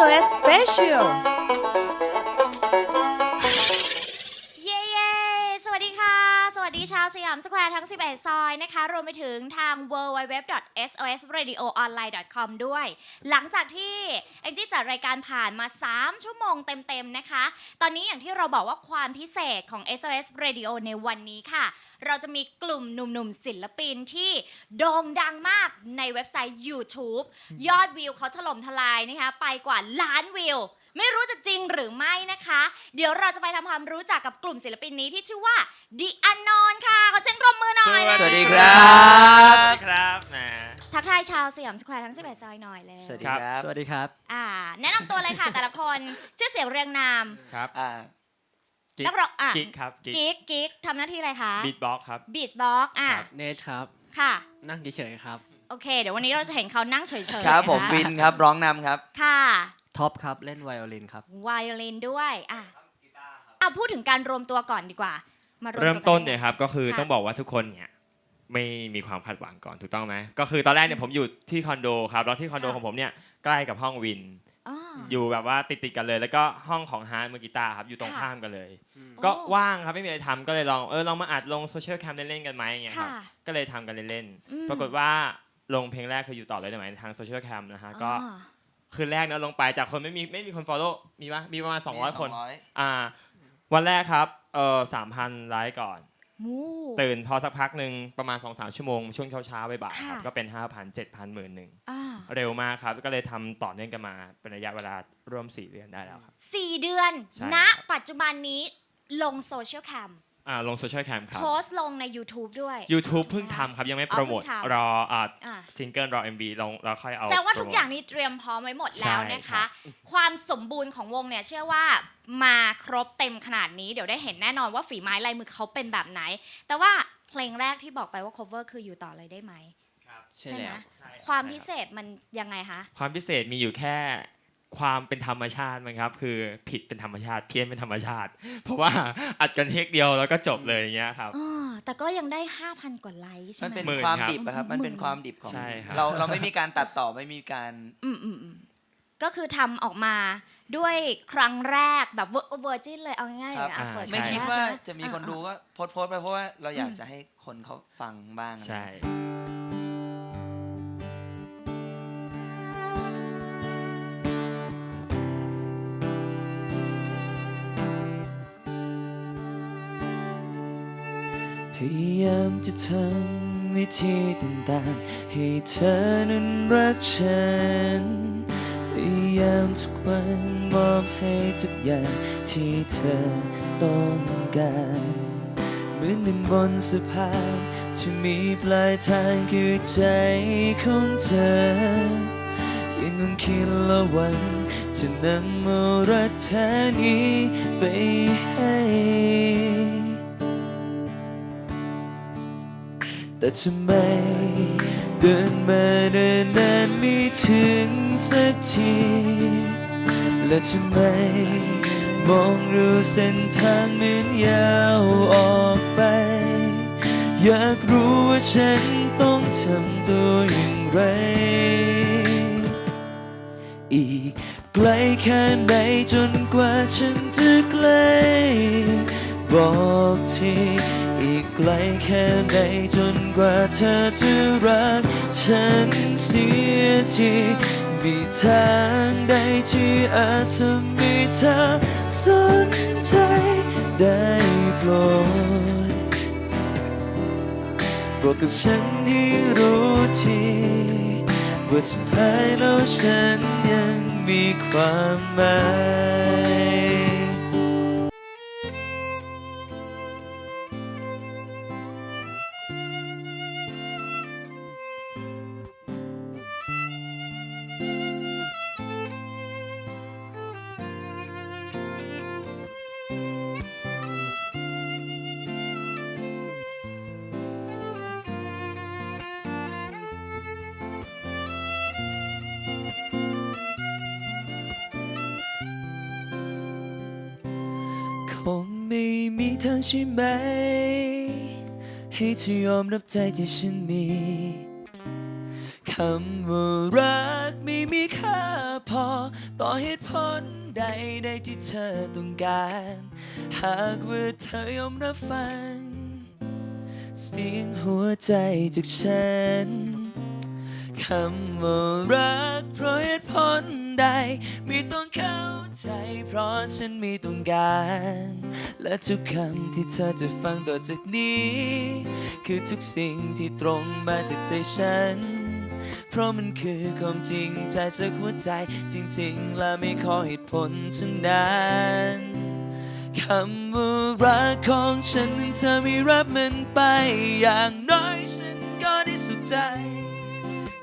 SOS Special ดีชาวสยามสแควร์ทั้ง 11 ซอยนะคะ รวมไปถึงทาง www.sosradioonline.com ด้วย หลังจากที่แองจี้จัดรายการผ่านมา 3 ชั่วโมงเต็ม ๆ นะคะ ตอนนี้อย่างที่เราบอกว่าความพิเศษของ SOS Radio ในวันนี้ค่ะ เราจะมีกลุ่มหนุ่ม ๆ ศิลปินที่โด่งดังมากในเว็บไซต์ YouTube ยอดวิวเขาถล่มทลายนะคะ ไปกว่าล้านวิว ไม่รู้จะจริงหรือไม่นะคะ เดี๋ยวเราจะไปทำความรู้จักกับกลุ่มศิลปินนี้ที่ชื่อว่า The Unknown ค่ะ ขอเสียงปรบมือหน่อยสวัสดีนะครับ สวัสดีครับแหม ทักทายชาวสยามสแควร์ทั้ง 11 ซอยหน่อยเลยสวัสดีครับ สวัสดีครับ อ่า แนะนำตัวเลยค่ะ แต่ละคนชื่อเสียงเรียงนาม ครับ อ่ากิ๊กนักร้องอะกิ๊กครับกิ๊กกิ๊กกิ๊กทำหน้าที่อะไรคะบีทบ็อกครับบีชบ็อกอะเนชครับ ค่ะ นั่งเฉยๆครับ โอเค เดี๋ยววันนี้เราจะเห็นเขานั่งเฉยๆครับผมนะคะวินครับร้องนำครับ ค่ะ ท็อปครับเล่นไวโอลินครับ ไวโอลินด้วยอะเอาพูดถึงการรวมตัวก่อนดีกว่า มารวมตัวเริ่มกัต้นได้ไงเนี่ยครับก็คือค่ะ ต้องบอกว่าทุกคนเนี่ยไม่มีความคาดหวังก่อนถูกต้องไหมก็คือตอนแรกเนี่ยผมอยู่ที่คอนโดครับแล้วที่คอนโดค่ะของผมเนี่ยใกล้กับห้องวิน อ๋อ อยู่แบบว่าติดๆกันเลย แล้วก็ห้องของฮาร์ดมือกีตาร์ครับอยู่ตรงค่ะ ข้ามกันเลยโอ้ก็ว่างครับไม่มีอะไรทำก็เลยลองเออลองมาอัดลงโซเชียลแคมเล่นๆกันไหมอย่างเงี้ยคค่ะรับก็เลยทำกันเล่นอืม ๆปรากฏว่าลงเพลงแรกคืออยู่ต่อเลยได้ไหมทางโซเชียลแคมนะฮะก็อ๋อ คืนแรกเนอะลงไปจากคนไม่มีไม่มีคน follow มีปะมีประมาณ 200 คน200อ่า วันแรกครับเออสามพันไลค์ก่อน มู ตื่นพอสักพักหนึ่งประมาณ 2-3ชั่วโมง ช่วงเช้าๆบ่ายๆครับค่ะ ก็เป็น 5,000 7,000หมื่นหนึ่งอ่าเร็วมากครับ ก็เลยทำต่อเนื่องกันมาเป็นระยะเวลาร่วม 4 เดือนได้แล้วครับ สี่เดือน ใช่ณ ครับ ปัจจุบันนี้ลงโซเชียลแคม อ่าลงโซเชียลแคมครับ โพสต์ลงใน YouTube ด้วย YouTube เพิ่งทำครับ ยังไม่โปรโมทอ๋อเพิ่งทำ รออ่าอ่าซิงเกิลรอ MV ลงแล้วค่อยเอาแสดงว่าทุกโปรโมท อย่างนี้เตรียมพร้อมไว้หมดแล้วใช่นะครัคะ บ ความสมบูรณ์ของวงเนี่ยเชื่อว่ามาครบเต็มขนาดนี้ เดี๋ยวได้เห็นแน่นอนว่าฝีไม้ลายมือเขาเป็นแบบไหน แต่ว่าเพลงแรกที่บอกไปว่า cover คืออยู่ต่อเลยได้ไหม ใช่ใช่ไหมแล้วใช่ความใช่พิรับเศษมันยังไงคะ ความพิเศษมีอยู่แค่ ความเป็นธรรมชาติมั้งครับคือผิดเป็นธรรมชาติเพี้ยนเป็นธรรมชาติ เพราะว่าอัดกันเทคเดียวแล้วก็จบเลยอย่างเงี้ยครับ อ๋อแต่ก็ยังได้ 5,000 กว่าไลค์ใช่มันไหม เป็นหมื่นความครับดิบอะครับ มันเป็นหมื่นความดิบของ ใช่ครับ เราเราไม่มีการตัดต่อไม่มีการ อืมอืมอืมก็คือทำออกมาด้วยครั้งแรกแบบเวอร์จินเลยเอาง่ายๆครับเลยอะเปิดไม่ครั้งคิดแรกว่านะจะมีคนอ่าดูก็โพสต์โพสต์ไปเพราะว่าเราอยากจะให้คนเขาฟังบ้างใช่พ ยายามจะทำวิธีต่างๆ ให้เธอนั้นรักฉัน พยายามทุกวันมอบให้ทุกอย่างที่เธอต้องการเหมือนหนึ่งบนสะพานที่มีปลายทางคือใจของเธอ ยังคงคิดละวันจะนำเอารักแท้นี้ไปให้ แต่ทำไมเดินมาเดินนานไม่ถึงสักที และทำไมมองดูเส้นทางเหมือนยาวออกไป อยากรู้ว่าฉันต้องทำตัวอย่างไร อีกไกลแค่ไหนจนกว่าฉันจะใกล้บอกทีอี กไกลแค่ไหนจนกว่าเธอจะรัก ฉันเสียทีมีทางใดที่อาจทำให้เธอสนใจได้โปรดบอกกับฉันให้รู้ทีว่าสุดท้ายแล้วฉันยังมีความหมาย มีทางใช่ไหม ให้เธอยอมรับใจที่ฉันมี คำว่ารักไม่มีค่าพอ ต่อเหตุผลใดใดที่เธอต้องการ หากว่าเธอยอมรับฟัง เสียงหัวใจจากฉัน คำว่ารักเพราะเหตุผลใด ไม่ต้องเข้าใจเพราะฉันไม่ต้องการ และทุกคำที่เธอจะฟังต่อจากนี้ คือทุกสิ่งที่ตรงมาจากใจฉัน เพราะมันคือความจริงใจจากหัวใจจริงๆ และไม่ขอเหตุผลทั้งนั้นคำว่ารักของฉันนั้นเธอไม่รับมันไป อย่างน้อยฉันก็ได้สุขใจ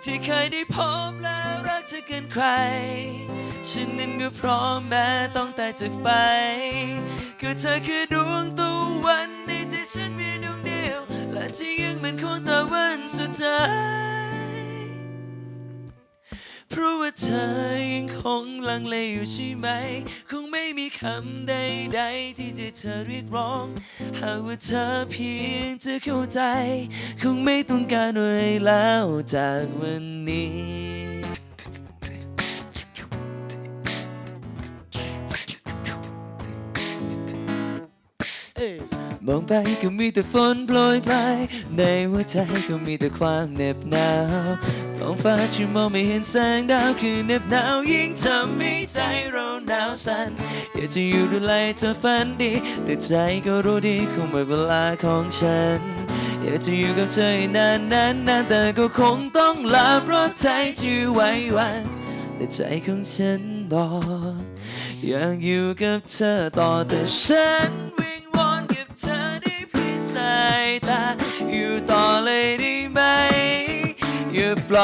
ที่เคยได้พบและรักจะเกินใคร ฉันนั้นก็พร้อมแม้ต้องตายจากไป คือเธอคือดวงตะวันในใจฉันมีดวงเดียว และที่ยังมันของตะวันสุดท้าย เพราะว่าเธอยังคงลังเลอยู่ใช่ไหม คงไม่มีคำใดๆที่จะเธอเรียกร้อง หากว่าเธอเพียงจะเข้าใจ คงไม่ต้องการอะไรแล้วจากวันนี้มองไปก็มีแต่ฝนโปรยปลายในหัวใจก็มีแต่ความเหน็บหนาว ท้องฟ้าที่มองไม่เห็นแสงดาวคือเหน็บหนาวยิ่งทำให้ใจเราหนาวสั่นอยากจะอยู่ดูแลเธอฝันดี แต่ใจก็รู้ดีคงไม่เวลาของฉัน อยากจะอยู่กับเธอให้นานนานนานแต่ก็คงต้องลาเพราะใจที่ไว้วันแต่ใจของฉันบอกอยากอยู่กับเธอต่อแต่ฉันวิ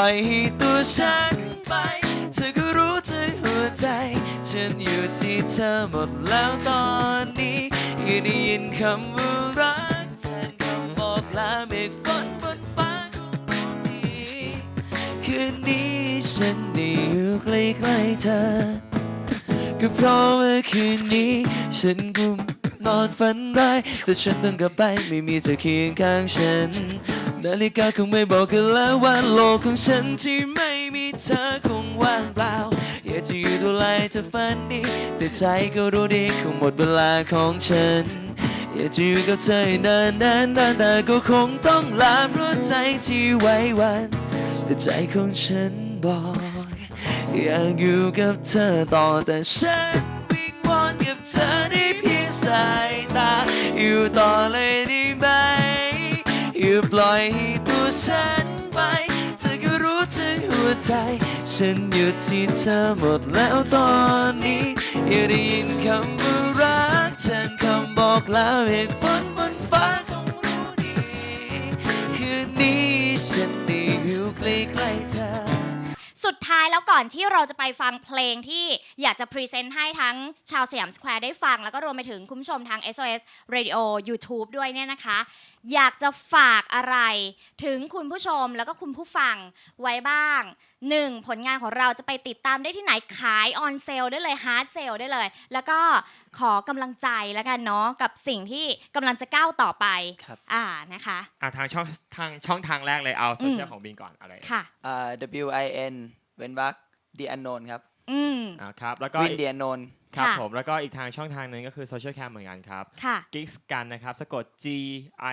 ล่อยให้ตัวฉันไป เธอก็รู้เธอหัวใจ ฉันอยู่ที่เธอหมดแล้วตอนนี้ก็ได้ยินคำว่ารักแทนคำบอกลาเมฆฝนบนฟ้าคงรู้ดีคืนนี้ฉันได้อยู่ใกล้ๆเธอ ก็เพราะว่าคืนนี้ ฉันกุมนอนฝันร้ายแต่ฉันต้องกลับไปไม่มีเธอเคียงข้างฉัน นาฬิกาคงไม่บอกกันแล้วว่าโลกของฉันที่ไม่มีเธอคงว่างเปล่าอยากจะอยู่ดูแลเธอฝันดี แต่ใจก็รู้ดีคงหมดเวลาของฉัน อยากจะอยู่กับเธอให้นานนานนานแต่ก็คงต้องลาเพราะใจที่ไว้วัน แต่ใจของฉันบอกอยากอยู่กับเธอต่อแต่ฉันวิงวอนกับเธอได้เพียงสายตา อยู่ต่อเลยได้ไหม อย่าปล่อยให้ตัวฉันไป เธอก็รู้ถึงหัวใจ ฉันอยู่ที่เธอหมดแล้วตอนนี้อย่าได้ยินคำว่ารักฉันคำบอกลาให้ฝนบนฟ้าคงรู้ดี คืนนี้ฉันได้อยู่ใกล้ๆเธอ สุดท้ายแล้วก่อนที่เราจะไปฟังเพลงที่อยากจะพรีเซนต์ให้ทั้งชาวสยามสแควร์ได้ฟัง แล้วก็รวมไปถึงคุณผู้ชมทาง SOS Radio YouTube ด้วยเนี่ยนะคะ อยากจะฝากอะไรถึงคุณผู้ชมแล้วก็คุณผู้ฟังไว้บ้าง 1. ผลงานของเราจะไปติดตามได้ที่ไหนขายออนเซลได้เลยฮาร์ดเซลได้เลย แล้วก็ขอกำลังใจแล้วกันเนาะกับสิ่งที่กำลังจะก้าวต่อไปครับ อ่านะคะอะทางช่องทางช่องทางแรกเลยเอาโซเชียลอืมของบินก่อนอะไร ค่ะ อ่า W I N เว้นวรรค The Unknown ครับ อืม อ่าครับแล้วก็ Win อีก The Unknown ครับค่ะ ผมแล้วก็อีกทางช่องทางหนึงก็คือโซเชียลแคมเหมือนกันครับ ค่ะกิกกันนะครับสะกด G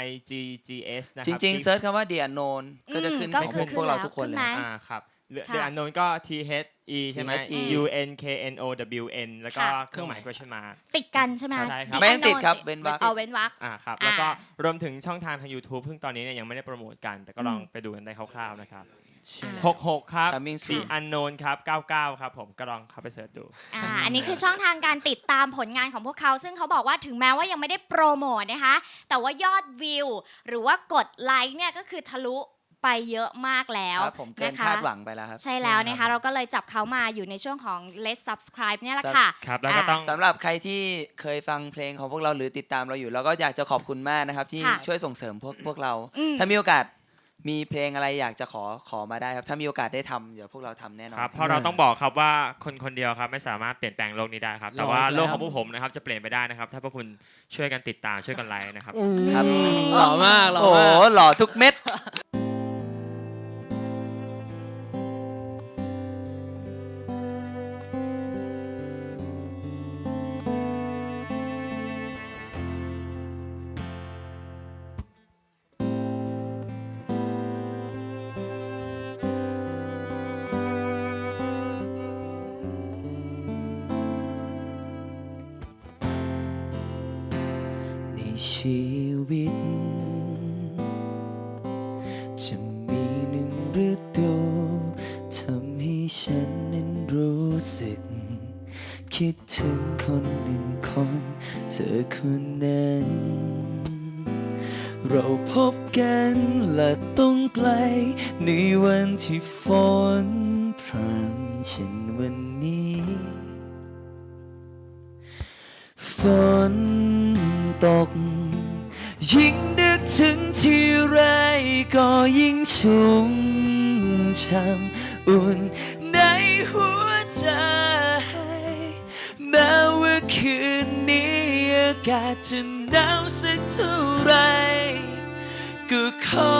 I G G S นะคจรับ ริงๆ Gigs เซิร์ชคำว่า The Unknown ก็จะขึ้นก็ของคือพวกเราทุกคนขึ้นเลแล้ยวอ่าครับเหลือค่ะเดือนนนก็ T H E ใช่ไหม THE U N K N O W N แล้วก็ค่ะ เครื่องหมาย question mark ติดกันใช่ไหมใช่ครับ ไม่ต้องติดครับเว้นวรรค เอาเว้นวรรค อ่าครับอ่าแล้วก็รวมถึงช่องทางทาง YouTube ซึ่งตอนนี้เนี่ยยังไม่ได้โปรโมทกัน แต่ก็ลองอืมไปดูกันได้คร่าวๆนะครับ อ่า 66 ครับ Coming The soon Unknown ครับ 99 ครับผมก็ลองเข้าไปเสิร์ชดู อ่าอันนี้คือช่องทางการติดตามผลงานของพวกเขา ซึ่งเขาบอกว่าถึงแม้ว่ายังไม่ได้โปรโมทนะคะ แต่ว่ายอดวิว หรือว่ากดไลค์เนี่ยก็คือทะลุ ไปเยอะมากแล้วครับผมเกินนะคะ คาดหวังไปแล้วครับใช่แล้วนะใช่ครัคะบเราก็เลยจับเขามาอยู่ในช่วงของ let's subscribe เนี่ยแหละค่ะ ครับแล้วก็อ่าต้อง สำหรับใครที่เคยฟังเพลงของพวกเราหรือติดตามเราอยู่เราก็อยากจะขอบคุณมากนะครับ ที่ค่ะช่วยส่งเสริมพวกพวกเรา อืม ถ้ามีโอกาสมีเพลงอะไรอยากจะขอขอมาได้ครับ ถ้ามีโอกาสได้ทำเดี๋ยวพวกเราทำแน่นอน ครับเพราะเราต้องบอกครับว่าคนคนเดียวครับไม่สามารถเปลี่ยนแปลงโลกนี้ได้ครับ แต่ว่าหล่ออีกแล้วโลกของพวกผมนะครับจะเปลี่ยนไปได้นะครับ ถ้าพวกคุณช่วยกันติดตามช่วยกันไลค์นะครับ ครับ หล่อมากหล่อโอ้โหมาก หล่อทุกเม็ด ชีวิต จะมีหนึ่งฤดูทำให้ฉันนั้นรู้สึก คิดถึงคนหนึ่งคน เธอคนนั้น เราพบกันและต้องไกล ในวันที่ฝนพรำเช่นวันนี้ฝน ตก ยิ่งนึกถึงที่ไรก็ยิ่งชุ่มช่ำอุ่นในหัวใจ แม้ว่าคืนนี้อากาศจะหนาวสักเท่าไร ก็ขอ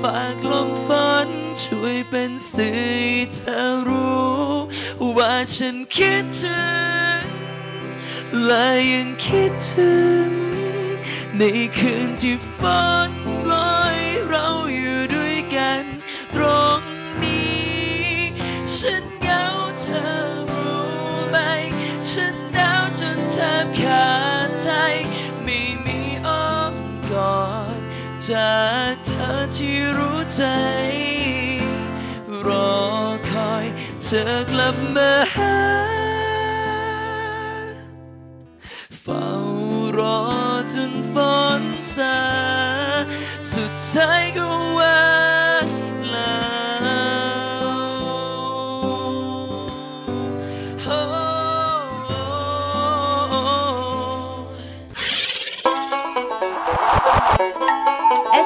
ฝากลมฝนช่วยเป็นสื่อเธอรู้ ว่าฉันคิดถึงและยังคิดถึง ในคืนที่ฝนปล่อยเราอยู่ด้วยกัน ตรงนี้ ฉันเหงาเธอรู้ไหม ฉันหนาวจนแทบขาดใจ ไม่มีอ้อมกอดจากเธอที่รู้ใจ รอคอยเธอกลับมาหา นซาสุดท้ายก็วางเปล่าโอ้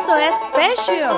SOS Special